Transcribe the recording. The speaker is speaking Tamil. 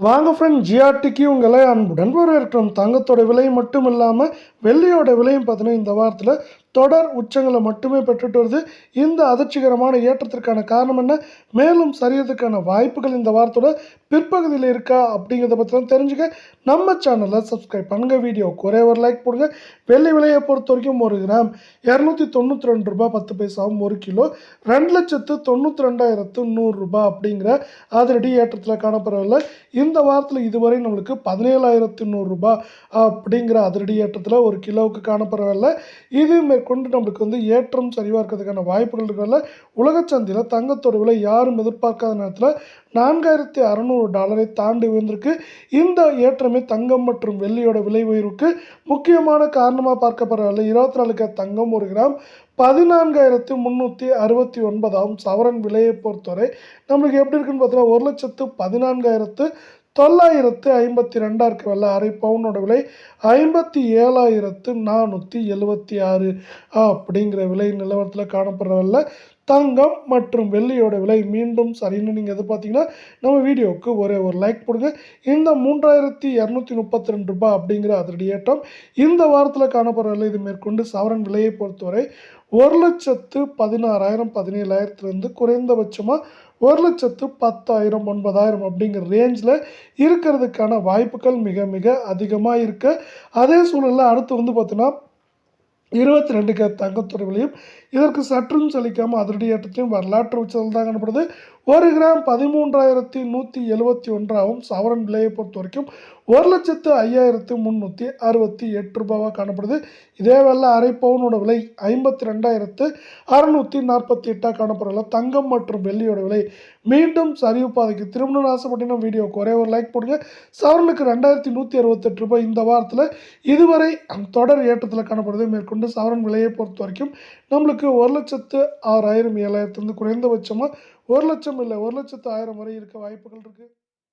வாங்க ஃப்ரெண்ட் ஜிஆர்டிக்கு உங்களை அன்புடன் வரவேற்கிறோம். தங்கத்தோட விலை மட்டும் இல்லாமல் வெள்ளியோட விலையும் பார்த்தீங்கன்னா இந்த வாரத்தில் தொடர் உச்சங்களை மட்டுமே பெற்றுட்டு வருது. இந்த அதிர்ச்சிகரமான ஏற்றத்திற்கான காரணம் என்ன? மேலும் சரியறதுக்கான வாய்ப்புகள் இந்த வாரத்தோட பிற்பகுதியில் இருக்கா அப்படிங்கிறத பற்றி தான் தெரிஞ்சுக்க நம்ம சேனலை சப்ஸ்கிரைப் பண்ணுங்க. வீடியோ குறை ஒரு லைக் போடுங்க. வெள்ளி விலையை பொறுத்த வரைக்கும் ஒரு கிராம் இரநூத்தி தொண்ணூற்றி ரெண்டு ரூபாய் பத்து பைசாவும் ஒரு கிலோ. ரெண்டு லட்சத்து தொண்ணூற்றி ரெண்டாயிரத்து நூறுரூபா அப்படிங்கிற அதிரடி ஏற்றத்தில் காணப்படவில்லை. இந்த வாரத்தில் இதுவரை நம்மளுக்கு பதினேழாயிரத்து நூறுரூபா அப்படிங்கிற அதிரடி ஏற்றத்தில் ஒரு கிலோவுக்கு காணப்படவில்லை. இது மேற்கொண்டு நம்மளுக்கு வந்து ஏற்றம் சரிவாக இருக்கிறதுக்கான வாய்ப்புகள் இருக்கிறதுல உலகச்சந்தையில் தங்கத்தோட விலை யாரும் எதிர்பார்க்காத நேரத்தில் நான்காயிரத்தி அறநூறு டாலரை தாண்டி உயர்ந்திருக்கு. இந்த ஏற்றமே தங்கம் மற்றும் வெள்ளியோட விலை உயர்வுக்கு முக்கியமான காரணமாக பார்க்கப்படவில்லை இருபத்தி நாலு கேரட் தங்கம் ஒரு கிராம் பதினான்காயிரத்து முந்நூற்றி அறுபத்தி ஒன்பதாகும் சவரன் விலையை பொறுத்தவரை நம்மளுக்கு எப்படி இருக்குன்னு பார்த்தீங்கன்னா ஒரு லட்சத்து பதினான்காயிரத்து தொள்ளாயிரத்து ஐம்பத்தி ரெண்டாக இருக்க வெள்ள அரை பவுனோட விலை ஐம்பத்தி ஏழாயிரத்து நானூற்றி எழுபத்தி ஆறு அப்படிங்கிற விலை நிலவரத்தில் காணப்படுற வெள்ள தங்கம் மற்றும் வெள்ளியோட விலை மீண்டும் சரின்னு நீங்கள் எதிர்பார்த்தீங்கன்னா நம்ம வீடியோவுக்கு ஒரே ஒரு லைக் போடுங்க. இந்த மூன்றாயிரத்தி இரநூத்தி முப்பத்தி ரெண்டு ரூபாய் அப்படிங்கிற அதனுடைய ஏற்றம் இந்த வாரத்தில் காணப்படுற விலை இது மேற்கொண்டு சவரன் விலையை பொறுத்தவரை ஒரு லட்சத்து பதினாறாயிரம் பதினேழாயிரத்துலேருந்து குறைந்தபட்சமாக ஒரு லட்சத்து பத்தாயிரம் ஒன்பதாயிரம் அப்படிங்கிற ரேஞ்சில் இருக்கிறதுக்கான வாய்ப்புகள் மிக மிக அதிகமாக இருக்குது அதே சூழலில் அடுத்து வந்து பார்த்தீங்கன்னா இருபத்தி ரெண்டு கே தங்கத்துறை விலையும் இதற்கு சற்றும் செலிக்காமல் அதிரடி ஏற்றத்தையும் வரலாற்று உச்சத்தில் தான் காணப்படுது. ஒரு கிராம் பதிமூன்றாயிரத்தி நூற்றி எழுபத்தி ஒன்றாகவும் சவரன் விலையை பொறுத்த வரைக்கும் ஒரு லட்சத்து ஐயாயிரத்து முந்நூற்றி அறுபத்தி எட்டு ரூபாவாக காணப்படுது. இதே வேலை அரை பவுனோட விலை ஐம்பத்தி ரெண்டாயிரத்து அறநூற்றி நாற்பத்தி எட்டாக காணப்படுறதுல தங்கம் மற்றும் வெள்ளியோட விலை மீண்டும் சரிவு பாதைக்கு திரும்பணும்னு ஆசைப்பட்டீங்கன்னா வீடியோக்கு ஒரே ஒரு லைக் போடுங்க. சவரனுக்கு ரெண்டாயிரத்தி நூற்றி அறுபத்தெட்டு ரூபாய் இந்த வாரத்தில் இதுவரை தொடர் ஏற்றத்தில் காணப்படுது. மேற்கொண்டு சவரன் விலையை பொறுத்த வரைக்கும் நம்மளுக்கு ஒரு லட்சத்து ஆறாயிரம் ஏழாயிரத்துலேருந்து குறைந்தபட்சமாக ஒரு லட்சம் இல்லை ஒரு லட்சத்து ஆயிரம் வரை இருக்க வாய்ப்புகள் இருக்குது